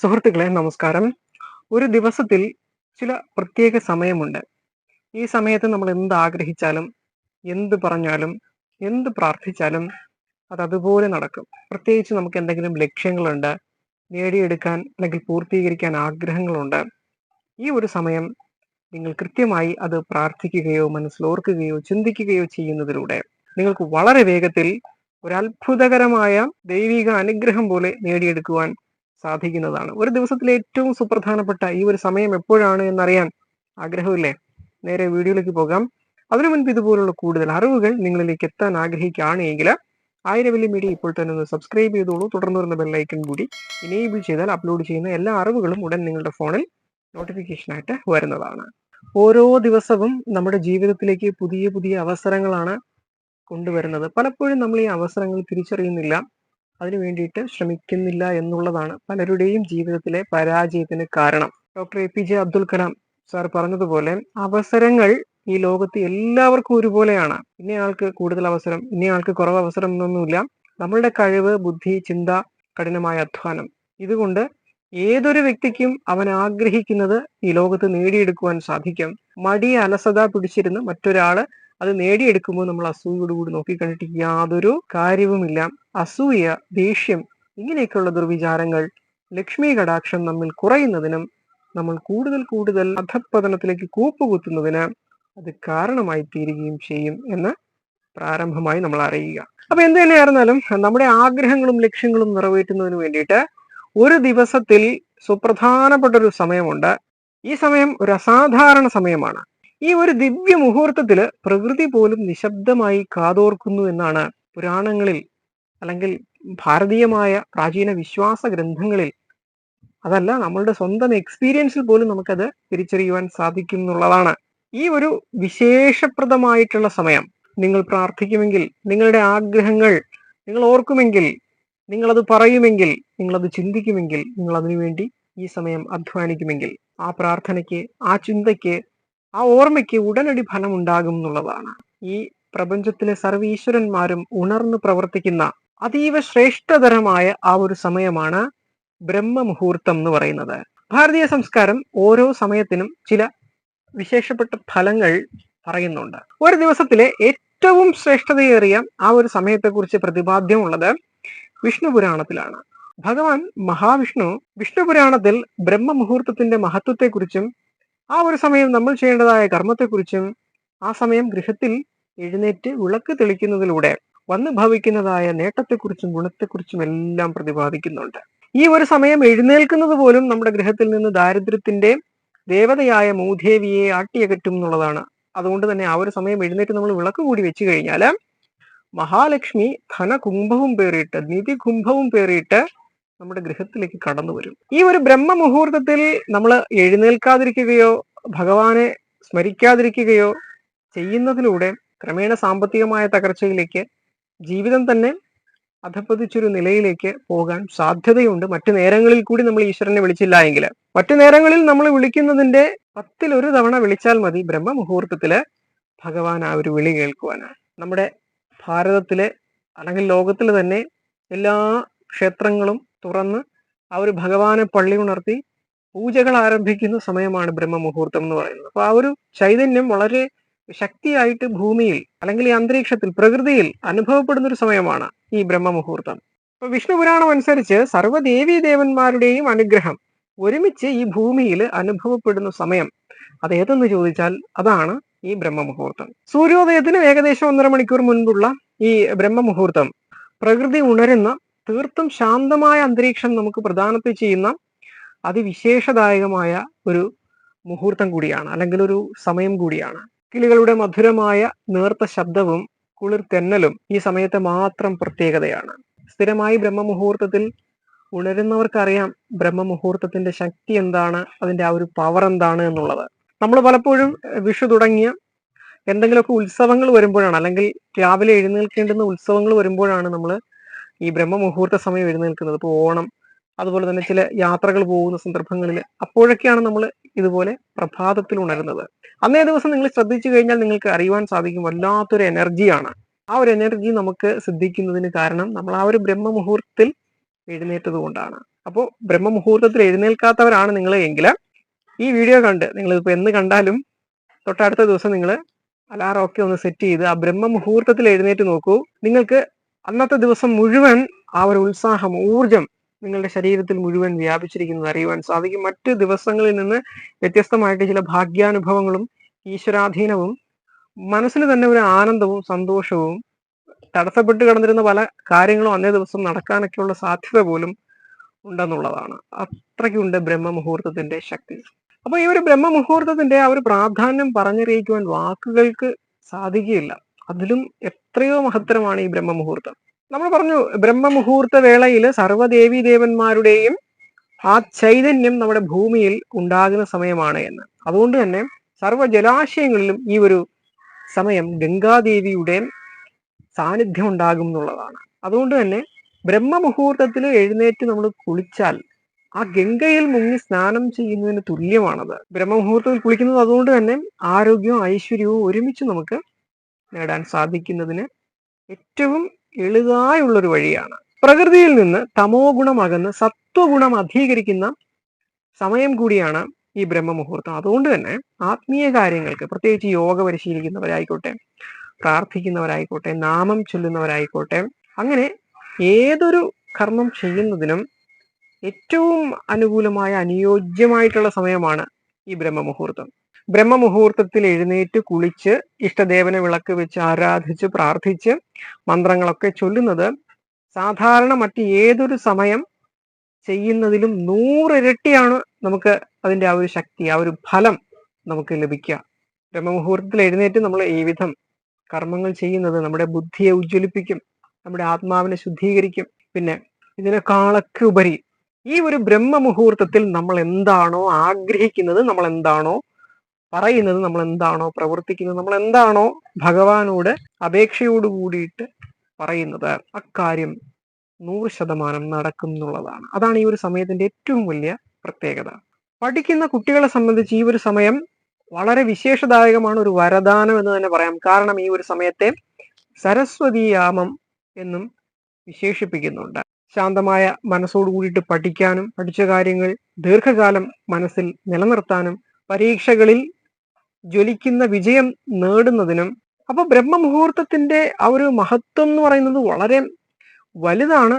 സുഹൃത്തുക്കളെ നമസ്കാരം. ഒരു ദിവസത്തിൽ ചില പ്രത്യേക സമയമുണ്ട്. ഈ സമയത്ത് നമ്മൾ എന്ത് ആഗ്രഹിച്ചാലും എന്ത് പറഞ്ഞാലും എന്ത് പ്രാർത്ഥിച്ചാലും അത് അതുപോലെ നടക്കും. പ്രത്യേകിച്ച് നമുക്ക് എന്തെങ്കിലും ലക്ഷ്യങ്ങളുണ്ട് നേടിയെടുക്കാൻ അല്ലെങ്കിൽ പൂർത്തീകരിക്കാൻ ആഗ്രഹങ്ങളുണ്ട്. ഈ ഒരു സമയം നിങ്ങൾ കൃത്യമായി അത് പ്രാർത്ഥിക്കുകയോ മനസ്സിലോർക്കുകയോ ചിന്തിക്കുകയോ ചെയ്യുന്നതിലൂടെ നിങ്ങൾക്ക് വളരെ വേഗത്തിൽ ഒരു അത്ഭുതകരമായ ദൈവിക അനുഗ്രഹം പോലെ നേടിയെടുക്കുവാൻ സാധിക്കുന്നതാണ്. ഒരു ദിവസത്തിലെ ഏറ്റവും സുപ്രധാനപ്പെട്ട ഈ ഒരു സമയം എപ്പോഴാണ് എന്നറിയാൻ ആഗ്രഹമില്ലേ? നേരെ വീഡിയോയിലേക്ക് പോകാം. അതിനു മുൻപ് ഇതുപോലുള്ള കൂടുതൽ അറിവുകൾ നിങ്ങളിലേക്ക് എത്താൻ ആഗ്രഹിക്കുകയാണ് എങ്കിൽ ആയിരവല്ലി മീഡിയ ഇപ്പോൾ തന്നെ ഒന്ന് സബ്സ്ക്രൈബ് ചെയ്തോളൂ. തുടർന്ന് വരുന്ന ബെല്ലൈക്കൺ കൂടി ഇനേബിൾ ചെയ്താൽ അപ്ലോഡ് ചെയ്യുന്ന എല്ലാ അറിവുകളും ഉടൻ നിങ്ങളുടെ ഫോണിൽ നോട്ടിഫിക്കേഷനായിട്ട് വരുന്നതാണ്. ഓരോ ദിവസവും നമ്മുടെ ജീവിതത്തിലേക്ക് പുതിയ പുതിയ അവസരങ്ങളാണ് കൊണ്ടുവരുന്നത്. പലപ്പോഴും നമ്മൾ ഈ അവസരങ്ങൾ തിരിച്ചറിയുന്നില്ല. അതിനു വേണ്ടിയിട്ട് ശ്രമിക്കുന്നില്ല എന്നുള്ളതാണ് പലരുടെയും ജീവിതത്തിലെ പരാജയത്തിന് കാരണം. Doctor A P J Abdul Kalam sir പറഞ്ഞതുപോലെ അവസരങ്ങൾ ഈ ലോകത്ത് എല്ലാവർക്കും ഒരുപോലെയാണ്. ഇന്നയാൾക്ക് കൂടുതൽ അവസരം ഇന്നയാൾക്ക് കുറവ് അവസരം എന്നൊന്നുമില്ല. നമ്മളുടെ കഴിവ് ബുദ്ധി ചിന്ത കഠിനമായ അധ്വാനം. ഇതുകൊണ്ട് ഏതൊരു വ്യക്തിക്കും അവൻ ആഗ്രഹിക്കുന്നത് ഈ ലോകത്ത് നേടിയെടുക്കുവാൻ സാധിക്കും. മടി അലസത പിടിച്ചിരുന്ന് മറ്റൊരാൾ അത് നേടിയെടുക്കുമ്പോൾ നമ്മൾ അസൂയോടുകൂടി നോക്കിക്കണ്ടിട്ട് യാതൊരു കാര്യവുമില്ല. അസൂയ ദേഷ്യം ഇങ്ങനെയൊക്കെയുള്ള ദുർവിചാരങ്ങൾ ലക്ഷ്മി കടാക്ഷം നമ്മിൽ കുറയുന്നതിനും നമ്മൾ കൂടുതൽ കൂടുതൽ അധപ്പതനത്തിലേക്ക് കൂപ്പുകുത്തുന്നതിന് അത് കാരണമായി തീരുകയും ചെയ്യും എന്ന് പ്രാരംഭമായി നമ്മൾ അറിയുക. അപ്പൊ എന്ത് തന്നെയായിരുന്നാലും നമ്മുടെ ആഗ്രഹങ്ങളും ലക്ഷ്യങ്ങളും നിറവേറ്റുന്നതിന് വേണ്ടിയിട്ട് ഒരു ദിവസത്തിൽ സുപ്രധാനപ്പെട്ട ഒരു സമയമുണ്ട്. ഈ സമയം ഒരു അസാധാരണ സമയമാണ്. ഈ ഒരു ദിവ്യ മുഹൂർത്തത്തിൽ പ്രകൃതി പോലും നിശബ്ദമായി കാതോർക്കുന്നു എന്നാണ് പുരാണങ്ങളിൽ അല്ലെങ്കിൽ ഭാരതീയമായ പ്രാചീന വിശ്വാസ ഗ്രന്ഥങ്ങളിൽ. അതല്ല നമ്മളുടെ സ്വന്തം എക്സ്പീരിയൻസിൽ പോലും നമുക്കത് തിരിച്ചറിയുവാൻ സാധിക്കും എന്നുള്ളതാണ്. ഈ ഒരു വിശേഷപ്രദമായിട്ടുള്ള സമയം. നിങ്ങൾ പ്രാർത്ഥിക്കുമെങ്കിൽ നിങ്ങളുടെ ആഗ്രഹങ്ങൾ നിങ്ങൾ ഓർക്കുമെങ്കിൽ നിങ്ങളത് പറയുമെങ്കിൽ നിങ്ങളത് ചിന്തിക്കുമെങ്കിൽ നിങ്ങൾ അതിനുവേണ്ടി ഈ സമയം അധ്വാനിക്കുമെങ്കിൽ ആ പ്രാർത്ഥനയ്ക്ക് ആ ചിന്തയ്ക്ക് ആ ഓർമ്മയ്ക്ക് ഉടനടി ഫലം ഉണ്ടാകും എന്നുള്ളതാണ്. ഈ പ്രപഞ്ചത്തിലെ സർവീശ്വരന്മാരും ഉണർന്ന് പ്രവർത്തിക്കുന്ന അതീവ ശ്രേഷ്ഠതരമായ ആ ഒരു സമയമാണ് ബ്രഹ്മ മുഹൂർത്തം എന്ന് പറയുന്നത്. ഭാരതീയ സംസ്കാരം ഓരോ സമയത്തിനും ചില വിശേഷപ്പെട്ട ഫലങ്ങൾ പറയുന്നുണ്ട്. ഒരു ദിവസത്തിലെ ഏറ്റവും ശ്രേഷ്ഠതയേറിയ ആ ഒരു സമയത്തെക്കുറിച്ച് പ്രതിപാദ്യമുള്ളത് വിഷ്ണു പുരാണത്തിലാണ്. ഭഗവാൻ മഹാവിഷ്ണു വിഷ്ണു പുരാണത്തിൽ ബ്രഹ്മ ബ്രഹ്മമുഹൂർത്തത്തിന്റെ മഹത്വത്തെക്കുറിച്ചും ആ ഒരു സമയം നമ്മൾ ചെയ്യേണ്ടതായ കർമ്മത്തെക്കുറിച്ചും ആ സമയം ഗൃഹത്തിൽ എഴുന്നേറ്റ് വിളക്ക് തെളിക്കുന്നതിലൂടെ വന്നു ഭവിക്കുന്നതായ നേട്ടത്തെക്കുറിച്ചും ഗുണത്തെക്കുറിച്ചും എല്ലാം പ്രതിപാദിക്കുന്നുണ്ട്. ഈ ഒരു സമയം എഴുന്നേൽക്കുന്നത് പോലും നമ്മുടെ ഗൃഹത്തിൽ നിന്ന് ദാരിദ്ര്യത്തിന്റെ ദേവതയായ മൂദേവിയെ ആട്ടിയകറ്റും എന്നുള്ളതാണ്. അതുകൊണ്ട് തന്നെ ആ ഒരു സമയം എഴുന്നേറ്റ് നമ്മൾ വിളക്ക് കൂടി വെച്ചു കഴിഞ്ഞാൽ മഹാലക്ഷ്മി ധനകുംഭവും പേറിയിട്ട് നിധി കുംഭവും പേറിയിട്ട് നമ്മുടെ ഗൃഹത്തിലേക്ക് കടന്നു വരും. ഈ ഒരു ബ്രഹ്മ മുഹൂർത്തത്തിൽ നമ്മൾ എഴുന്നേൽക്കാതിരിക്കുകയോ ഭഗവാനെ സ്മരിക്കാതിരിക്കുകയോ ചെയ്യുന്നതിലൂടെ ക്രമേണ സാമ്പത്തികമായ തകർച്ചയിലേക്ക് ജീവിതം തന്നെ അധപ്പതിച്ചൊരു നിലയിലേക്ക് പോകാൻ സാധ്യതയുണ്ട്. മറ്റു നേരങ്ങളിൽ കൂടി നമ്മൾ ഈശ്വരനെ വിളിച്ചില്ല എങ്കിൽ. മറ്റു നേരങ്ങളിൽ നമ്മൾ വിളിക്കുന്നതിന്റെ ഒരു തവണ വിളിച്ചാൽ മതി ബ്രഹ്മ മുഹൂർത്തത്തിൽ ഭഗവാൻ ആ ഒരു വിളി കേൾക്കുവാനാണ്. നമ്മുടെ ഭാരതത്തിലെ അല്ലെങ്കിൽ ലോകത്തിൽ തന്നെ എല്ലാ ക്ഷേത്രങ്ങളും തുറന്ന് ആ ഒരു ഭഗവാനെ പള്ളി ഉണർത്തി പൂജകൾ ആരംഭിക്കുന്ന സമയമാണ് ബ്രഹ്മമുഹൂർത്തം എന്ന് പറയുന്നത്. അപ്പൊ ആ ഒരു ചൈതന്യം വളരെ ശക്തിയായിട്ട് ഭൂമിയിൽ അല്ലെങ്കിൽ ഈ അന്തരീക്ഷത്തിൽ പ്രകൃതിയിൽ അനുഭവപ്പെടുന്ന ഒരു സമയമാണ് ഈ ബ്രഹ്മമുഹൂർത്തം. ഇപ്പൊ വിഷ്ണു പുരാണം അനുസരിച്ച് സർവദേവീ ദേവന്മാരുടെയും അനുഗ്രഹം ഒരുമിച്ച് ഈ ഭൂമിയിൽ അനുഭവപ്പെടുന്ന സമയം അത് ഏതെന്ന് ചോദിച്ചാൽ അതാണ് ഈ ബ്രഹ്മമുഹൂർത്തം. സൂര്യോദയത്തിന് ഏകദേശം ഒന്നര മണിക്കൂർ മുൻപുള്ള ഈ ബ്രഹ്മമുഹൂർത്തം പ്രകൃതി ഉണരുന്ന തീർത്തും ശാന്തമായ അന്തരീക്ഷം നമുക്ക് പ്രധാനത്തിൽ ചെയ്യുന്ന അതിവിശേഷദായകമായ ഒരു മുഹൂർത്തം കൂടിയാണ് അല്ലെങ്കിൽ ഒരു സമയം കൂടിയാണ്. കിളികളുടെ മധുരമായ നേർത്ത ശബ്ദവും കുളിർ തെന്നലും ഈ സമയത്തെ മാത്രം പ്രത്യേകതയാണ്. സ്ഥിരമായി ബ്രഹ്മമുഹൂർത്തത്തിൽ ഉണരുന്നവർക്കറിയാം ബ്രഹ്മമുഹൂർത്തത്തിന്റെ ശക്തി എന്താണ് അതിന്റെ ആ ഒരു പവർ എന്താണ് എന്നുള്ളത്. നമ്മൾ പലപ്പോഴും വിഷു തുടങ്ങിയ എന്തെങ്കിലുമൊക്കെ ഉത്സവങ്ങൾ വരുമ്പോഴാണ് അല്ലെങ്കിൽ രാവിലെ എഴുന്നേൽക്കേണ്ടുന്ന ഉത്സവങ്ങൾ വരുമ്പോഴാണ് നമ്മൾ ഈ ബ്രഹ്മമുഹൂർത്ത സമയം എഴുന്നേൽക്കുന്നത് ഇപ്പോൾ ഓണം അതുപോലെ തന്നെ ചില യാത്രകൾ പോകുന്ന സന്ദർഭങ്ങളിൽ അപ്പോഴൊക്കെയാണ് നമ്മൾ ഇതുപോലെ പ്രഭാതത്തിൽ ഉണരുന്നത്. അന്നേ ദിവസം നിങ്ങൾ ശ്രദ്ധിച്ചു കഴിഞ്ഞാൽ നിങ്ങൾക്ക് അറിയുവാൻ സാധിക്കും വല്ലാത്തൊരു എനർജിയാണ്. ആ ഒരു എനർജി നമുക്ക് സിദ്ധിക്കുന്നതിന് കാരണം നമ്മൾ ആ ഒരു ബ്രഹ്മമുഹൂർത്തത്തിൽ എഴുന്നേറ്റത് കൊണ്ടാണ്. അപ്പോൾ ബ്രഹ്മമുഹൂർത്തത്തിൽ എഴുന്നേൽക്കാത്തവരാണ് നിങ്ങൾ എങ്കിൽ ഈ വീഡിയോ കണ്ട് നിങ്ങൾ ഇപ്പൊ എന്ന് കണ്ടാലും തൊട്ടടുത്ത ദിവസം നിങ്ങൾ അലാറൊക്കെ ഒന്ന് സെറ്റ് ചെയ്ത് ആ ബ്രഹ്മമുഹൂർത്തത്തിൽ എഴുന്നേറ്റ് നോക്കൂ. നിങ്ങൾക്ക് അന്നത്തെ ദിവസം മുഴുവൻ ആ ഒരു ഉത്സാഹം ഊർജം നിങ്ങളുടെ ശരീരത്തിൽ മുഴുവൻ വ്യാപിച്ചിരിക്കുന്നത് അറിയുവാൻ സാധിക്കും. മറ്റ് ദിവസങ്ങളിൽ നിന്ന് വ്യത്യസ്തമായിട്ട് ചില ഭാഗ്യാനുഭവങ്ങളും ഈശ്വരാധീനവും മനസ്സിന് തന്നെ ഒരു ആനന്ദവും സന്തോഷവും തടസ്സപ്പെട്ട് കിടന്നിരുന്ന പല കാര്യങ്ങളും അന്നേ ദിവസം നടക്കാനൊക്കെയുള്ള സാധ്യത പോലും ഉണ്ടെന്നുള്ളതാണ്. അത്രയ്ക്കുണ്ട് ബ്രഹ്മമുഹൂർത്തത്തിന്റെ ശക്തി. അപ്പൊ ഈ ഒരു ബ്രഹ്മമുഹൂർത്തത്തിന്റെ ആ ഒരു പ്രാധാന്യം പറഞ്ഞറിയിക്കുവാൻ വാക്കുകൾക്ക് സാധിക്കുകയില്ല. അതിലും എത്രയോ മഹത്തരമാണ് ഈ ബ്രഹ്മമുഹൂർത്തം. നമ്മൾ പറഞ്ഞു ബ്രഹ്മമുഹൂർത്ത വേളയിൽ സർവദേവീ ദേവന്മാരുടെയും ആ ചൈതന്യം നമ്മുടെ ഭൂമിയിൽ ഉണ്ടാകുന്ന സമയമാണ് എന്ന്. അതുകൊണ്ട് തന്നെ സർവ ജലാശയങ്ങളിലും ഈ ഒരു സമയം ഗംഗാദേവിയുടെ സാന്നിധ്യം ഉണ്ടാകും എന്നുള്ളതാണ്. അതുകൊണ്ട് തന്നെ ബ്രഹ്മമുഹൂർത്തത്തിൽ എഴുന്നേറ്റ് നമ്മൾ കുളിച്ചാൽ ആ ഗംഗയിൽ മുങ്ങി സ്നാനം ചെയ്യുന്നതിന് തുല്യമാണത്. ബ്രഹ്മമുഹൂർത്തത്തിൽ കുളിക്കുന്നത് അതുകൊണ്ട് തന്നെ ആരോഗ്യവും ഐശ്വര്യവും ഒരുമിച്ച് നമുക്ക് നേടാൻ സാധിക്കുന്നതിന് ഏറ്റവും എളുതായുള്ളൊരു വഴിയാണ്. പ്രകൃതിയിൽ നിന്ന് തമോ ഗുണമകന്ന് സത്വഗുണം അധീകരിക്കുന്ന സമയം കൂടിയാണ് ഈ ബ്രഹ്മമുഹൂർത്തം. അതുകൊണ്ട് തന്നെ ആത്മീയ കാര്യങ്ങൾക്ക് പ്രത്യേകിച്ച് യോഗ പരിശീലിക്കുന്നവരായിക്കോട്ടെ പ്രാർത്ഥിക്കുന്നവരായിക്കോട്ടെ നാമം ചൊല്ലുന്നവരായിക്കോട്ടെ അങ്ങനെ ഏതൊരു കർമ്മം ചെയ്യുന്നതിനും ഏറ്റവും അനുകൂലമായ അനുയോജ്യമായിട്ടുള്ള സമയമാണ് ഈ ബ്രഹ്മമുഹൂർത്തം. ബ്രഹ്മമുഹൂർത്തത്തിൽ എഴുന്നേറ്റ് കുളിച്ച് ഇഷ്ടദേവനെ വിളക്ക് വെച്ച് ആരാധിച്ച് പ്രാർത്ഥിച്ച് മന്ത്രങ്ങളൊക്കെ ചൊല്ലുന്നത് സാധാരണ മറ്റ് ഏതൊരു സമയം ചെയ്യുന്നതിലും നൂറിരട്ടിയാണ് നമുക്ക് അതിന്റെ ആ ഒരു ശക്തി ആ ഒരു ഫലം നമുക്ക് ലഭിക്കുക. ബ്രഹ്മമുഹൂർത്തത്തിൽ എഴുന്നേറ്റ് നമ്മൾ ഈ വിധം കർമ്മങ്ങൾ ചെയ്യുന്നത് നമ്മുടെ ബുദ്ധിയെ ഉജ്ജ്വലിപ്പിക്കും നമ്മുടെ ആത്മാവിനെ ശുദ്ധീകരിക്കും പിന്നെ ഇതിനേക്കാളൊക്കെ ഉപരി ഈ ഒരു ബ്രഹ്മമുഹൂർത്തത്തിൽ നമ്മൾ എന്താണോ ആഗ്രഹിക്കുന്നത് നമ്മൾ എന്താണോ പറയുന്നത് നമ്മൾ എന്താണോ പ്രവർത്തിക്കുന്നത് നമ്മൾ എന്താണോ ഭഗവാനോട് അപേക്ഷയോട് കൂടിയിട്ട് പറയുന്നത്. അക്കാര്യം നൂറ് ശതമാനം നടക്കും എന്നുള്ളതാണ് അതാണ് ഈ ഒരു സമയത്തിന്റെ ഏറ്റവും വലിയ പ്രത്യേകത. പഠിക്കുന്ന കുട്ടികളെ സംബന്ധിച്ച് ഈ ഒരു സമയം വളരെ വിശേഷദായകമാണ് ഒരു വരദാനം എന്ന് തന്നെ പറയാം. കാരണം ഈ ഒരു സമയത്തെ സരസ്വതി യാമം എന്നും വിശേഷിപ്പിക്കുന്നുണ്ട്. ശാന്തമായ മനസ്സോട് കൂടിയിട്ട് പഠിക്കാനും പഠിച്ച കാര്യങ്ങൾ ദീർഘകാലം മനസ്സിൽ നിലനിർത്താനും പരീക്ഷകളിൽ ജ്വലിക്കുന്ന വിജയം നേടുന്നതിനും അപ്പൊ ബ്രഹ്മമുഹൂർത്തത്തിന്റെ ആ ഒരു മഹത്വം എന്ന് പറയുന്നത് വളരെ വലുതാണ്.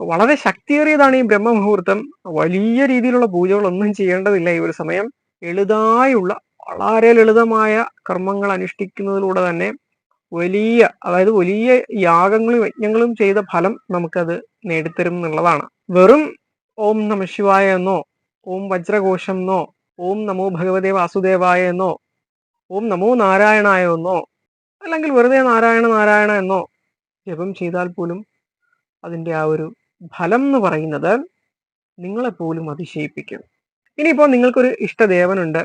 വളരെ ശക്തിയേറിയതാണ് ഈ ബ്രഹ്മമുഹൂർത്തം. വലിയ രീതിയിലുള്ള പൂജകളൊന്നും ചെയ്യേണ്ടതില്ല ഈ ഒരു സമയം. എളുതായുള്ള വളരെ ലളിതമായ കർമ്മങ്ങൾ അനുഷ്ഠിക്കുന്നതിലൂടെ തന്നെ വലിയ അതായത് വലിയ യാഗങ്ങളും യജ്ഞങ്ങളും ചെയ്ത ഫലം നമുക്കത് നേടിത്തരും എന്നുള്ളതാണ്. വെറും ഓം നമശിവായ എന്നോ ഓം വജ്രഘോഷം എന്നോ ഓം നമോ ഭഗവതേ വാസുദേവായ എന്നോ ഓം നമോ നാരായണായ എന്നോ അല്ലെങ്കിൽ വെറുതെ നാരായണ നാരായണ എന്നോ ജപം ചെയ്താൽ പോലും അതിന്റെ ആ ഒരു ഫലം എന്ന് പറയുന്നത് നിങ്ങളെപ്പോലും അതിശയിപ്പിക്കും. ഇനിയിപ്പോൾ നിങ്ങൾക്കൊരു ഇഷ്ടദേവനുണ്ട്.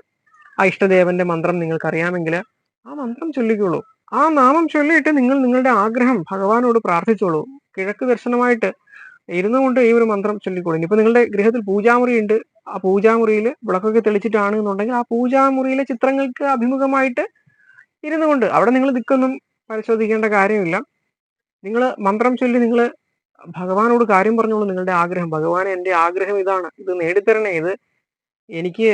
ആ ഇഷ്ടദേവന്റെ മന്ത്രം നിങ്ങൾക്കറിയാമെങ്കിൽ ആ മന്ത്രം ചൊല്ലിക്കോളൂ. ആ നാമം ചൊല്ലിയിട്ട് നിങ്ങൾ നിങ്ങളുടെ ആഗ്രഹം ഭഗവാനോട് പ്രാർത്ഥിച്ചോളൂ. കിഴക്ക് ദർശനമായിട്ട് ഇരുന്നു കൊണ്ട് ഈ ഒരു മന്ത്രം ചൊല്ലിക്കോളൂ. ഇനിയിപ്പോൾ നിങ്ങളുടെ ഗൃഹത്തിൽ പൂജാമുറി ഉണ്ട്. ആ പൂജാമുറിയിൽ വിളക്കൊക്കെ തെളിച്ചിട്ടാണ് എന്നുണ്ടെങ്കിൽ ആ പൂജാമുറിയിലെ ചിത്രങ്ങൾക്ക് അഭിമുഖമായിട്ട് ഇരുന്നു കൊണ്ട് അവിടെ നിങ്ങൾ ദിക്കൊന്നും പരിശോധിക്കേണ്ട കാര്യമില്ല. നിങ്ങൾ മന്ത്രം ചൊല്ലി നിങ്ങൾ ഭഗവാനോട് കാര്യം പറഞ്ഞോളൂ നിങ്ങളുടെ ആഗ്രഹം. ഭഗവാനെ എന്റെ ആഗ്രഹം ഇതാണ്. ഇത് നേടിത്തരണേ. ഇത് എനിക്ക്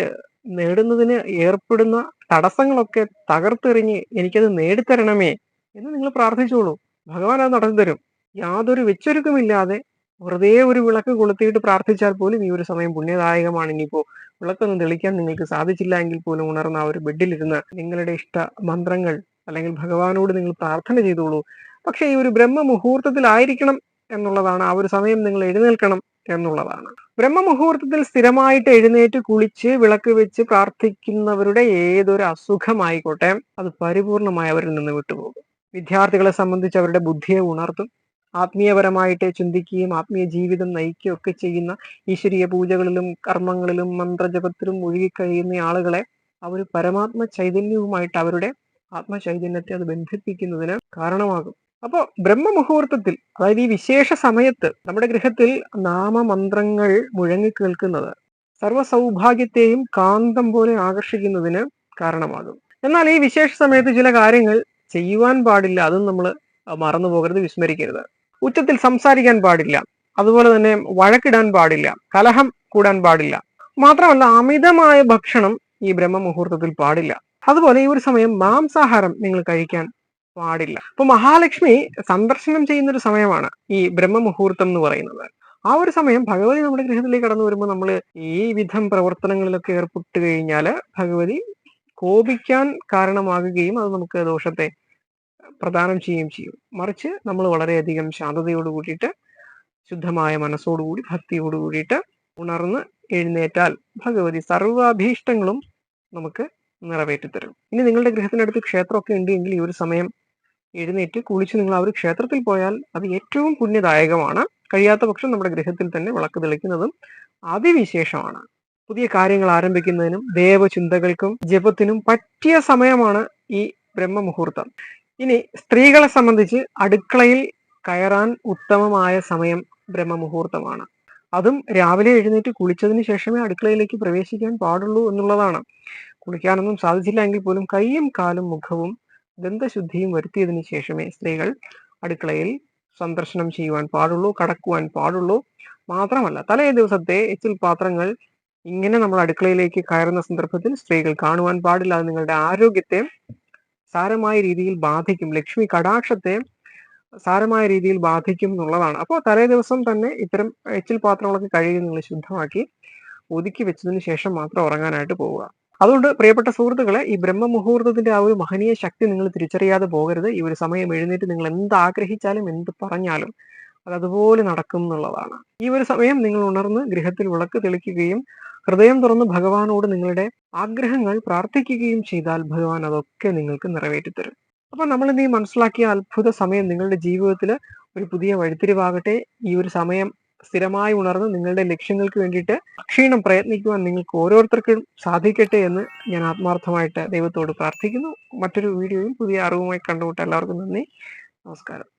നേടുന്നതിന് ഏർപ്പെടുന്ന തടസ്സങ്ങളൊക്കെ തകർത്തെറിഞ്ഞ് എനിക്കത് നേടിത്തരണമേ എന്ന് നിങ്ങൾ പ്രാർത്ഥിച്ചോളൂ. ഭഗവാൻ അത് നടത്തി തരും യാതൊരു വെച്ചൊരുക്കമില്ലാതെ വെറുതെ ഒരു വിളക്ക് കൊളുത്തിയിട്ട് പ്രാർത്ഥിച്ചാൽ പോലും ഈ ഒരു സമയം പുണ്യദായകമാണ് ഇനിയിപ്പോ വിളക്കൊന്നും തെളിക്കാൻ നിങ്ങൾക്ക് സാധിച്ചില്ല എങ്കിൽ പോലും ഉണർന്ന ആ ഒരു ബെഡിലിരുന്ന് നിങ്ങളുടെ ഇഷ്ട മന്ത്രങ്ങൾ അല്ലെങ്കിൽ ഭഗവാനോട് നിങ്ങൾ പ്രാർത്ഥന ചെയ്തോളൂ. പക്ഷേ ഈ ഒരു ബ്രഹ്മ മുഹൂർത്തത്തിലായിരിക്കണം എന്നുള്ളതാണ് ആ ഒരു സമയം നിങ്ങൾ എഴുന്നേൽക്കണം എന്നുള്ളതാണ്. ബ്രഹ്മമുഹൂർത്തത്തിൽ സ്ഥിരമായിട്ട് എഴുന്നേറ്റ് കുളിച്ച് വിളക്ക് വെച്ച് പ്രാർത്ഥിക്കുന്നവരുടെ ഏതൊരു അസുഖമായിക്കോട്ടെ അത് പരിപൂർണമായി അവരിൽ നിന്ന് വിട്ടുപോകും. വിദ്യാർത്ഥികളെ സംബന്ധിച്ച് അവരുടെ ബുദ്ധിയെ ഉണർത്തും. ആത്മീയപരമായിട്ട് ചിന്തിക്കുകയും ആത്മീയ ജീവിതം നയിക്കുകയും ഒക്കെ ചെയ്യുന്ന ഈശ്വരീയ പൂജകളിലും കർമ്മങ്ങളിലും മന്ത്രജപത്തിലും ഒഴുകിക്കഴിയുന്ന ആളുകളെ അവർ പരമാത്മ ചൈതന്യവുമായിട്ട് അവരുടെ ആത്മചൈതന്യത്തെ അത് ബന്ധിപ്പിക്കുന്നതിന് കാരണമാകും. അപ്പോൾ ബ്രഹ്മമുഹൂർത്തത്തിൽ അതായത് ഈ വിശേഷ സമയത്ത് നമ്മുടെ ഗൃഹത്തിൽ നാമമന്ത്രങ്ങൾ മുഴങ്ങി കേൾക്കുന്നത് സർവസൗഭാഗ്യത്തെയും കാന്തം പോലെ ആകർഷിക്കുന്നതിന് കാരണമാകും. എന്നാൽ ഈ വിശേഷ സമയത്ത് ചില കാര്യങ്ങൾ ചെയ്യുവാൻ പാടില്ല അതും നമ്മൾ മറന്നു പോകരുത് വിസ്മരിക്കരുത്. ഉച്ചത്തിൽ സംസാരിക്കാൻ പാടില്ല. അതുപോലെ തന്നെ വഴക്കിടാൻ പാടില്ല. കലഹം കൂടാൻ പാടില്ല. മാത്രമല്ല അമിതമായ ഭക്ഷണം ഈ ബ്രഹ്മമുഹൂർത്തത്തിൽ പാടില്ല. അതുപോലെ ഈ ഒരു സമയം മാംസാഹാരം നിങ്ങൾ കഴിക്കാൻ പാടില്ല. അപ്പൊ മഹാലക്ഷ്മി സന്ദർശനം ചെയ്യുന്ന ഒരു സമയമാണ് ഈ ബ്രഹ്മമുഹൂർത്തം എന്ന് പറയുന്നത്. ആ ഒരു സമയം ഭഗവതി നമ്മുടെ ഗൃഹത്തിലേക്ക് കടന്നു വരുമ്പോൾ നമ്മൾ ഈ വിധം പ്രവർത്തനങ്ങളിലൊക്കെ ഏർപ്പെട്ട് കഴിഞ്ഞാൽ ഭഗവതി കോപിക്കാൻ കാരണമാകുകയും അത് നമുക്ക് ദോഷത്തെ പ്രദാനം ചെയ്യുകയും ചെയ്യും. മറിച്ച് നമ്മൾ വളരെയധികം ശാന്തതയോട് കൂടിയിട്ട് ശുദ്ധമായ മനസ്സോടുകൂടി ഭക്തിയോട് കൂടിയിട്ട് ഉണർന്ന് എഴുന്നേറ്റാൽ ഭഗവതി സർവാഭീഷ്ടങ്ങളും നമുക്ക് നിറവേറ്റിത്തരും. ഇനി നിങ്ങളുടെ ഗൃഹത്തിനടുത്ത് ക്ഷേത്രമൊക്കെ ഉണ്ട് എങ്കിൽ ഈ ഒരു സമയം എഴുന്നേറ്റ് കുളിച്ച് നിങ്ങൾ ആ ഒരു ക്ഷേത്രത്തിൽ പോയാൽ അത് ഏറ്റവും പുണ്യദായകമാണ്. കഴിയാത്ത പക്ഷം നമ്മുടെ ഗൃഹത്തിൽ തന്നെ വിളക്ക് തെളിക്കുന്നതും അതിവിശേഷമാണ്. പുതിയ കാര്യങ്ങൾ ആരംഭിക്കുന്നതിനും ദേവചിന്തകൾക്കും ജപത്തിനും പറ്റിയ സമയമാണ് ഈ ബ്രഹ്മമുഹൂർത്തം. ഇനി സ്ത്രീകളെ സംബന്ധിച്ച് അടുക്കളയിൽ കയറാൻ ഉത്തമമായ സമയം ബ്രഹ്മമുഹൂർത്തമാണ്. അതും രാവിലെ എഴുന്നേറ്റ് കുളിച്ചതിന് ശേഷമേ അടുക്കളയിലേക്ക് പ്രവേശിക്കാൻ പാടുള്ളൂ എന്നുള്ളതാണ്. കുളിക്കാനൊന്നും സാധിച്ചില്ല എങ്കിൽ പോലും കൈയും കാലും മുഖവും ദന്തശുദ്ധിയും വരുത്തിയതിനു ശേഷമേ സ്ത്രീകൾ അടുക്കളയിൽ സന്ദർശനം ചെയ്യുവാൻ പാടുള്ളൂ കടക്കുവാൻ പാടുള്ളൂ. മാത്രമല്ല തലേ ദിവസത്തെ എച്ചിൽ പാത്രങ്ങൾ ഇങ്ങനെ നമ്മൾ അടുക്കളയിലേക്ക് കയറുന്ന സന്ദർഭത്തിൽ സ്ത്രീകൾ കാണുവാൻ പാടില്ല. നിങ്ങളുടെ ആരോഗ്യത്തെ സാരമായ രീതിയിൽ ബാധിക്കും. ലക്ഷ്മി കടാക്ഷത്തെ സാരമായ രീതിയിൽ ബാധിക്കും എന്നുള്ളതാണ്. അപ്പോൾ തലേ ദിവസം തന്നെ ഇത്തരം എച്ചിൽ പാത്രങ്ങളൊക്കെ കഴുകി നിങ്ങൾ ശുദ്ധമാക്കി ഒതുക്കി വെച്ചതിന് ശേഷം മാത്രം ഉറങ്ങാനായിട്ട് പോവുക. അതുകൊണ്ട് പ്രിയപ്പെട്ട സുഹൃത്തുക്കളെ ഈ ബ്രഹ്മമുഹൂർത്തത്തിന്റെ ആ ഒരു മഹനീയ ശക്തി നിങ്ങൾ തിരിച്ചറിയാതെ പോകരുത്. ഈ ഒരു സമയം എഴുന്നേറ്റ് നിങ്ങൾ എന്ത് ആഗ്രഹിച്ചാലും എന്ത് പറഞ്ഞാലും അത് അതുപോലെ നടക്കും എന്നുള്ളതാണ്. ഈ ഒരു സമയം നിങ്ങൾ ഉണർന്ന് ഗൃഹത്തിൽ വിളക്ക് തെളിക്കുകയും ഹൃദയം തുറന്ന് ഭഗവാനോട് നിങ്ങളുടെ ആഗ്രഹങ്ങൾ പ്രാർത്ഥിക്കുകയും ചെയ്താൽ ഭഗവാൻ അതൊക്കെ നിങ്ങൾക്ക് നിറവേറ്റി തരും അപ്പൊ നമ്മൾ ഈ മനസ്സിലാക്കിയ അത്ഭുത സമയം നിങ്ങളുടെ ജീവിതത്തിൽ ഒരു പുതിയ വഴിത്തിരിവാകട്ടെ. ഈ ഒരു സമയം സ്ഥിരമായി ഉണർന്ന് നിങ്ങളുടെ ലക്ഷ്യങ്ങൾക്ക് വേണ്ടിയിട്ട് അക്ഷീണം പ്രയത്നിക്കുവാൻ നിങ്ങൾക്ക് ഓരോരുത്തർക്കും സാധിക്കട്ടെ എന്ന് ഞാൻ ആത്മാർത്ഥമായിട്ട് ദൈവത്തോട് പ്രാർത്ഥിക്കുന്നു. മറ്റൊരു വീഡിയോയും പുതിയ അറിവുമായി കണ്ടുമുട്ട എല്ലാവർക്കും നന്ദി. നമസ്കാരം.